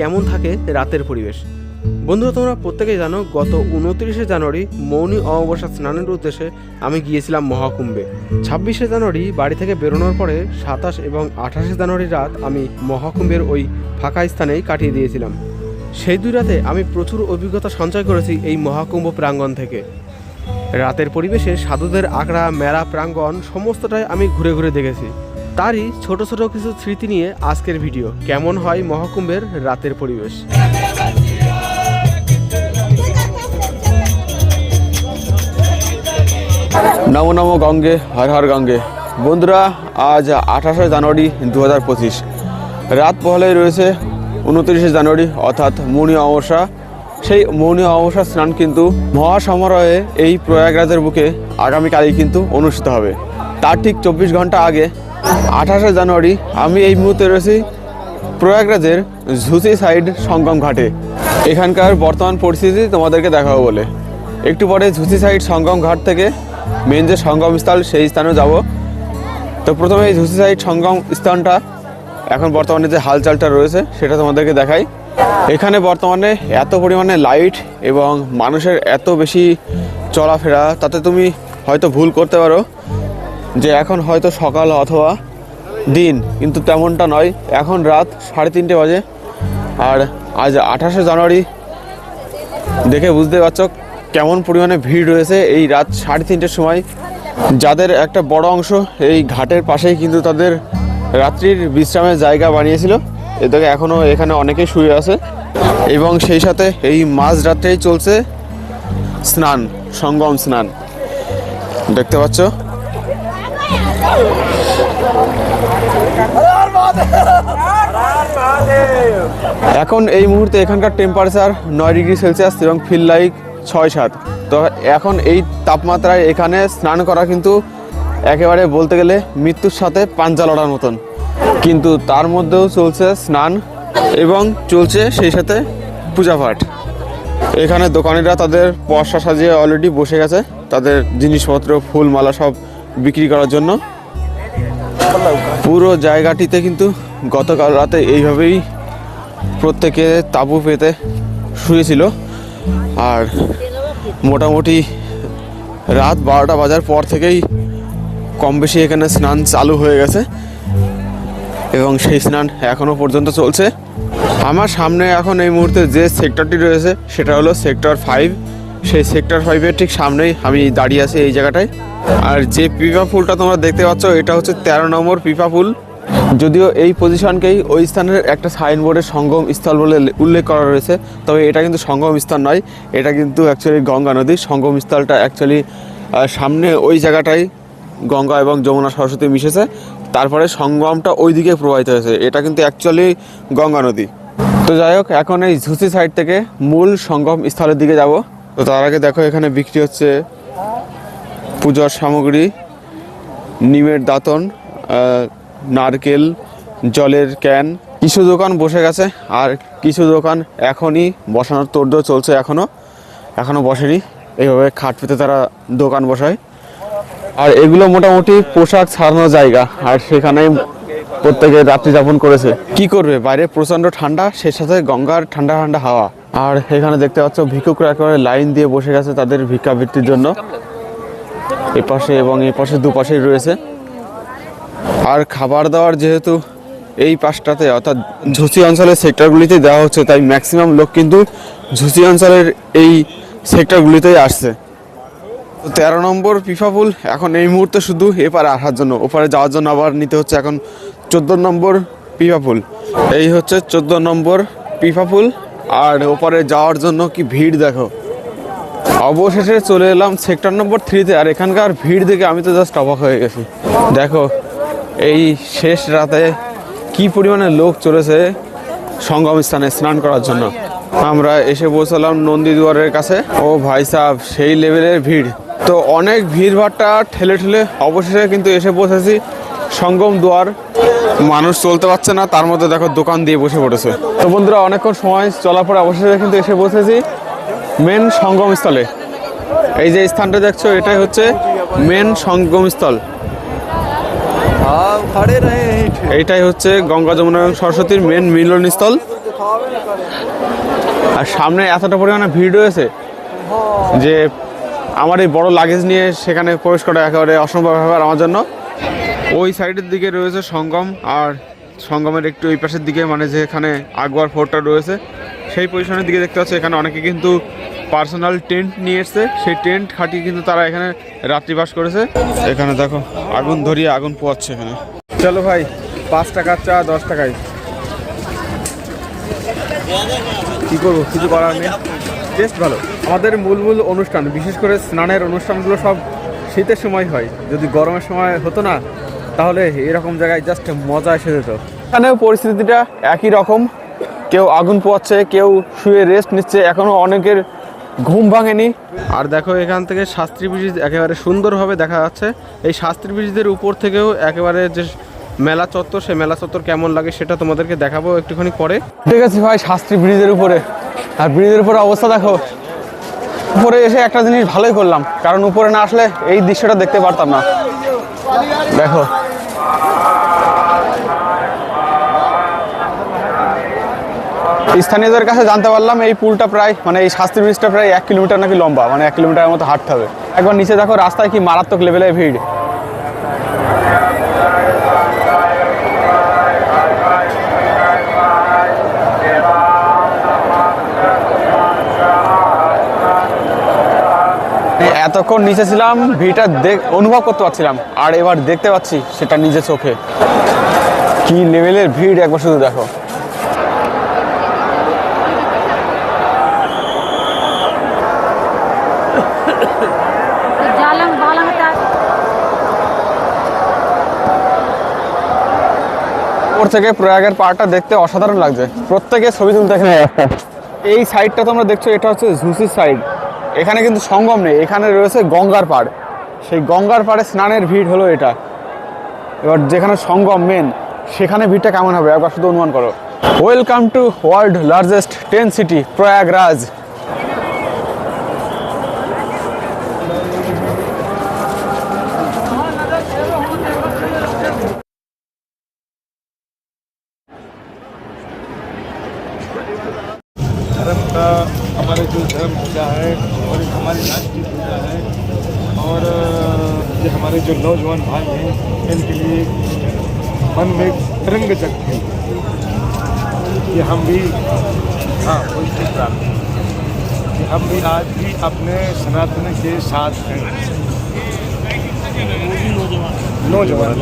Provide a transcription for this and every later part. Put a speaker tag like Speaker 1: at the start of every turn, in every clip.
Speaker 1: কেমন থাকে রাতের পরিবেশ। বন্ধুরা, তোমরা প্রত্যেকেই জানো, গত উনত্রিশে জানুয়ারি মৌনি অমাবস্যা স্নানের উদ্দেশ্যে আমি গিয়েছিলাম মহাকুম্ভে। ছাব্বিশে জানুয়ারি বাড়ি থেকে বেরোনোর পরে সাতাশ এবং আঠাশে জানুয়ারি রাত আমি মহাকুম্ভের ওই ফাঁকা স্থানেই কাটিয়ে দিয়েছিলাম। সেই দুই রাতে আমি প্রচুর অভিজ্ঞতা সঞ্চয় করেছি এই মহাকুম্ভ প্রাঙ্গণ থেকে। রাতের পরিবেশে সাধুদের আঁকড়া মেলা, প্রাঙ্গণ, সমস্তটাই আমি ঘুরে ঘুরে দেখেছি। তারই ছোট ছোট কিছু স্মৃতি নিয়ে আজকের ভিডিও। কেমন হয় মহাকুম্ভের রাতের পরিবেশ?
Speaker 2: নম নম গঙ্গে, হর হর গঙ্গে। বন্ধুরা, আজ আঠাশে জানুয়ারি দু হাজার পঁচিশ। রাত পহলে রয়েছে উনত্রিশে জানুয়ারি, অর্থাৎ মৌনী অমাবস্যা। সেই মৌনী অমাবস্যা স্নান কিন্তু মহাসমারোহে এই প্রয়াগরাজের বুকে আগামীকালই কিন্তু অনুষ্ঠিত হবে। তার ঠিক চব্বিশ ঘণ্টা আগে আঠাশে জানুয়ারি আমি এই মুহূর্তে রয়েছি প্রয়াগরাজের ঝুসি সাইড সঙ্গম ঘাটে। এখানকার বর্তমান পরিস্থিতি তোমাদেরকে দেখাবো বলে। একটু পরে ঝুসি সাইড সঙ্গম ঘাট থেকে মেন যে সঙ্গম স্থল সেই স্থানে যাব। তো প্রথমে এই ঝুসি সাইড সঙ্গম স্থানটা, এখন বর্তমানে যে হালচালটা রয়েছে, সেটা তোমাদেরকে দেখাই। এখানে বর্তমানে এত পরিমাণে লাইট এবং মানুষের এত বেশি চলাফেরা, তাতে তুমি হয়তো ভুল করতে পারো। যে এখন হয়তো সকাল অথবা দিন, কিন্তু তেমনটা নয়। এখন রাত সাড়ে তিনটে বাজে। আর আজ আঠাশে জানুয়ারি, দেখে বুঝতে পারছ কেমন পরিমাণে ভিড় রয়েছে এই রাত সাড়ে তিনটের সময়। যাদের একটা বড় অংশ এই ঘাটের পাশেই কিন্তু তাদের রাত্রির বিশ্রামের জায়গা বানিয়েছিল। এদিকে এখনও এখানে অনেকেই শুয়ে আছে। এবং সেই সাথে এই মাঝ রাত্রেই চলছে স্নান, সঙ্গম স্নান। দেখতে পাচ্ছ? এখন এই মুহূর্তে এখানকার টেম্পারেচার নয় ডিগ্রি সেলসিয়াস এবং ফিল লাইক ছয় সাত। তো এখন এই তাপমাত্রায় এখানে স্নান করা কিন্তু একেবারে বলতে গেলে মৃত্যুর সাথে পাঞ্জা লড়ার মতন। কিন্তু তার মধ্যেও চলছে স্নান এবং চলছে সেই সাথে পূজা পাঠ। এখানে দোকানিরা তাদের পয়সা সাজিয়ে অলরেডি বসে গেছে। তাদের জিনিসপত্র ফুল মালা সব বিক্রি করার জন্য। পুরো জায়গাটিতে কিন্তু গতকাল রাতে এইভাবেই প্রত্যেকে তাঁবু পেতে শুয়েছিল। আর মোটামুটি রাত বারোটা বাজার পর থেকেই কম বেশি এখানে স্নান চালু হয়ে গেছে এবং সেই স্নান এখনও পর্যন্ত চলছে। আমার সামনে এখন এই মুহূর্তে যে সেক্টরটি রয়েছে, সেটা হলো সেক্টর ফাইভ সেই সেক্টর ফাইভের ঠিক সামনেই আমি দাঁড়িয়ে আছি এই জায়গাটায়। আর যে পিপা ফুলটা তোমরা দেখতে পাচ্ছ, এটা হচ্ছে তেরো নম্বর পিপা ফুল। যদিও এই পজিশনকেই ওই স্থানের একটা সাইনবোর্ডে সঙ্গম স্থল বলে উল্লেখ করা রয়েছে, তবে এটা কিন্তু সঙ্গম স্থান নয়, এটা কিন্তু অ্যাকচুয়ালি গঙ্গা নদী। সঙ্গম স্থলটা অ্যাকচুয়ালি সামনে ওই জায়গাটাই গঙ্গা এবং যমুনা সরস্বতী মিশেছে। তারপরে সঙ্গমটা ওই দিকে প্রবাহিত হয়েছে, এটা কিন্তু অ্যাকচুয়ালি গঙ্গা নদী। তো যাই হোক, এখন এই ঝুসি সাইড থেকে মূল সঙ্গম স্থলের দিকে যাব। তো তার আগে দেখো এখানে বিক্রি হচ্ছে পূজার সামগ্রী, নিমের দাঁতন নারকেল, জলের ক্যান। কিছু দোকান বসে গেছে আর কিছু দোকান এখনই বসানোর তোড়জোড় চলছে এখনও এখনও বসেনি। এইভাবে খাট পেতে তারা দোকান বসায়। আর এগুলো মোটামুটি পোশাক ছাড়ানোর জায়গা। আর সেখানেই প্রত্যেকে রাত্রি যাপন করেছে। কি করবে? বাইরে প্রচণ্ড ঠান্ডা সে সাথে গঙ্গার ঠান্ডা ঠান্ডা হাওয়া। আর এখানে দেখতে পাচ্ছ, ভিক্ষুকরা একেবারে লাইন দিয়ে বসে গেছে তাদের ভিক্ষাবৃত্তির জন্য। এপাশে এবং এই পাশে দুপাশেই রয়েছে। আর খাবার দাবার যেহেতু এই পাশটাতে, অর্থাৎ ঝুসি অঞ্চলের সেক্টরগুলিতে দেওয়া হচ্ছে, তাই ম্যাক্সিমাম লোক কিন্তু ঝুসি অঞ্চলের এই সেক্টরগুলিতেই আসছে। তেরো নম্বর পিফা ফুল এখন এই মুহূর্তে শুধু এপারে আসার জন্য, ওপারে যাওয়ার জন্য আবার নিতে হচ্ছে এখন চোদ্দ নম্বর পিফা ফুল এই হচ্ছে চোদ্দ নম্বর পিফা ফুল আর ওপারে যাওয়ার জন্য কি ভিড় দেখো? অবশেষে চলে এলাম সেক্টর নম্বর থ্রিতে আর এখানকার ভিড় দেখে আমি তো জাস্ট অবাক হয়ে গেছি। দেখো, এই শেষ রাতে কি পরিমাণে লোক চলেছে সঙ্গম স্থানে স্নান করার জন্য। আমরা এসে পৌঁছালাম নন্দীদুয়ারের কাছে। ও ভাই সাহেব, সেই লেভেলের ভিড়। তো অনেক ভিড় ভাড়টা ঠেলে ঠেলে অবশেষে কিন্তু এসে পৌঁছেছি। সঙ্গম দুয়ার, মানুষ চলতে পারছে না, তার মধ্যে দেখো দোকান দিয়ে বসে পড়েছে। তো বন্ধুরা, অনেকক্ষণ সময় চলার পরে অবশেষে কিন্তু এসে বসেছি মেন সঙ্গম স্থলে। এই যে স্থানটা দেখছ, এটাই হচ্ছে মেন সঙ্গম স্থল। এইটাই হচ্ছে গঙ্গা যমুনা এবং সরস্বতীর মেন মিলনস্থল আর সামনে এতটা পরিমাণে ভিড় রয়েছে যে আমার এই বড় লাগেজ নিয়ে সেখানে প্রবেশ করা একেবারে অসম্ভব ব্যাপার আমার জন্য। ওই সাইডের দিকে রয়েছে সঙ্গম, আর সঙ্গমের একটু ওই পাশের দিকে মানে যেখানে আকবর ফোর্টটা রয়েছে, সেই পজিশনের দিকে দেখতে পাচ্ছি। এখানে অনেকে কিন্তু পার্সোনাল টেন্ট নিয়ে এসছে। সেই টেন্ট খাটিয়ে কিন্তু তারা এখানে রাত্রিবাস করেছে। এখানে দেখো, আগুন ধরিয়ে আগুন পোয়াচ্ছে এখানে। চলো ভাই, পাঁচ টাকার চা, দশ টাকায়। কি করব, কিছু করার নেই। টেস্ট ভালো। আমাদের মূল মূল অনুষ্ঠান, বিশেষ করে স্নানের অনুষ্ঠানগুলো সব শীতের সময় হয়। যদি গরমের সময় হতো না তাহলে এরকম জায়গায় জাস্ট মজা এসে যেত। এখানেও পরিস্থিতিটা একই রকম। কেউ আগুন পোয়াচ্ছে কেউ শুয়ে রেস্ট নিচ্ছে এখনও অনেকের ঘুম ভাঙেনি। আর দেখো এখান থেকে শাস্ত্রী ব্রিজ একেবারে সুন্দরভাবে দেখা যাচ্ছে। এই শাস্ত্রী ব্রিজের উপর থেকেও একেবারে যে মেলা চত্বর সে মেলা চত্বর কেমন লাগে সেটা তোমাদেরকে দেখাবো একটুখানি পরে। ঠিক আছে ভাই শাস্ত্রী ব্রিজের উপরে। আর ব্রিজের উপরে অবস্থা দেখো। উপরে এসে একটা জিনিস ভালোই করলাম। কারণ উপরে না আসলে এই দৃশ্যটা দেখতে পারতাম না। দেখো। স্থানীয়দের কাছে জানতে পারলাম এই পুলটা প্রায় মানে এই শাস্ত্রী ব্রিজটা প্রায় এক কিলোমিটার নাকি লম্বা মানে এক কিলোমিটারের মতো হাঁটতে হবে। একবার নিচে দেখো রাস্তায় কি মারাত্মক লেভেলে ভিড়। এতক্ষণ নিচে ছিলাম, ভিড়টা দেখ, অনুভব করতে পারছিলাম, আর এবার দেখতে পাচ্ছি সেটা নিজে চোখে। কি লেভেলের ভিড়, একবার শুধু দেখো। থেকে প্রয়াগের পাহাড়টা দেখতে অসাধারণ লাগছে। প্রত্যেকে ছবি তুলতে এখানে। এই সাইডটা তোমরা দেখছ, এটা হচ্ছে ঝুসির সাইড। এখানে কিন্তু সঙ্গম নেই, এখানে রয়েছে গঙ্গার পাড়। সেই গঙ্গার পাড়ে স্নানের ভিড় হলো এটা। এবার যেখানে সঙ্গম মেন সেখানে ভিড়টা কেমন হবে? একবার শুধু অনুমান করো।
Speaker 3: Welcome to world largest tent city Prayagraj लिए मन में तिरंग जगते। कि हम भी हाँ चीज़ प्राप्त। कि हम भी आज भी अपने सनातन के साथ हैं। नौजवान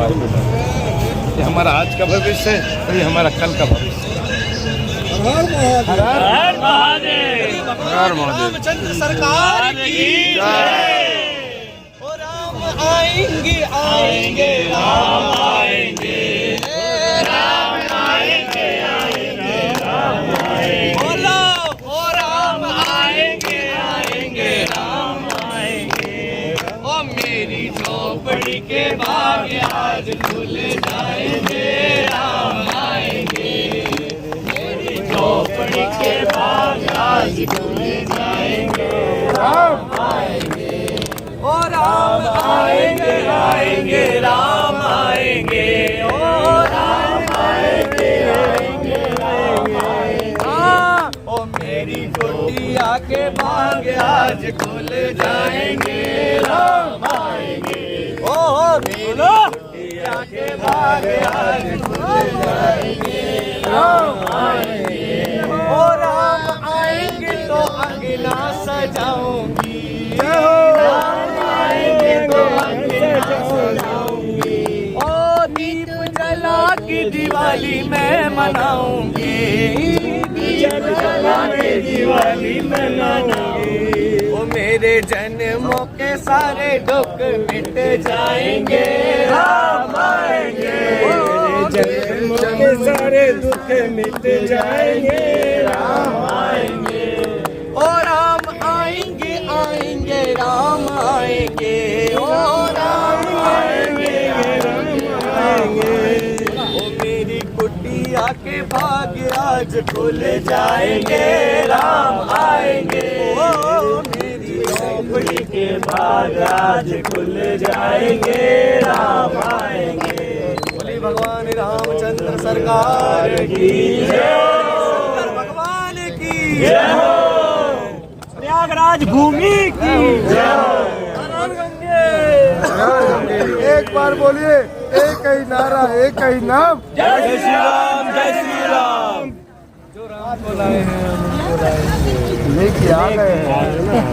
Speaker 3: ये हमारा आज का भविष्य है और ये हमारा कल का भविष्य है।
Speaker 4: आएँगे आएँगे, राम आएँगे। राम आएँगे आएँगे राम आएँगे बोलो, ओ राम आएँगे आएँगे, राम आएँगे। ओ मेरी झोपड़ी के बाग आज खुल जाएँगे, राम आएँगे। मेरी झोपड़ी के बाग आज खुल जाएँगे, राम आएँगे। ओ मेरी कुटिया के भाग आज खुल जाएंगे राम आएंगे ओ मनाऊँगी। दिवाली मनाऊँगी ओ मेरे जन्मों के सारे दुख मिट जाएँगे। राम आएँगे। मेरे जन्मों के सारे दुख मिट जाएँगे। राम आएँगे। ओ राम आएँगे आएँगे राम आएँगे। खुल जाएँगे राम आएँगे। ओ मेरी झोपड़ी के भाग आज खुल जाएँगे राम आएँगे। बोले भगवान रामचंद्र सरकार की शंकर भगवान की प्रयागराज भूमि की
Speaker 3: एक बार बोलिए एक ही नारा एक ही नाम।
Speaker 4: जय श्री राम जय श्री राम।
Speaker 3: लेके आ गए हैं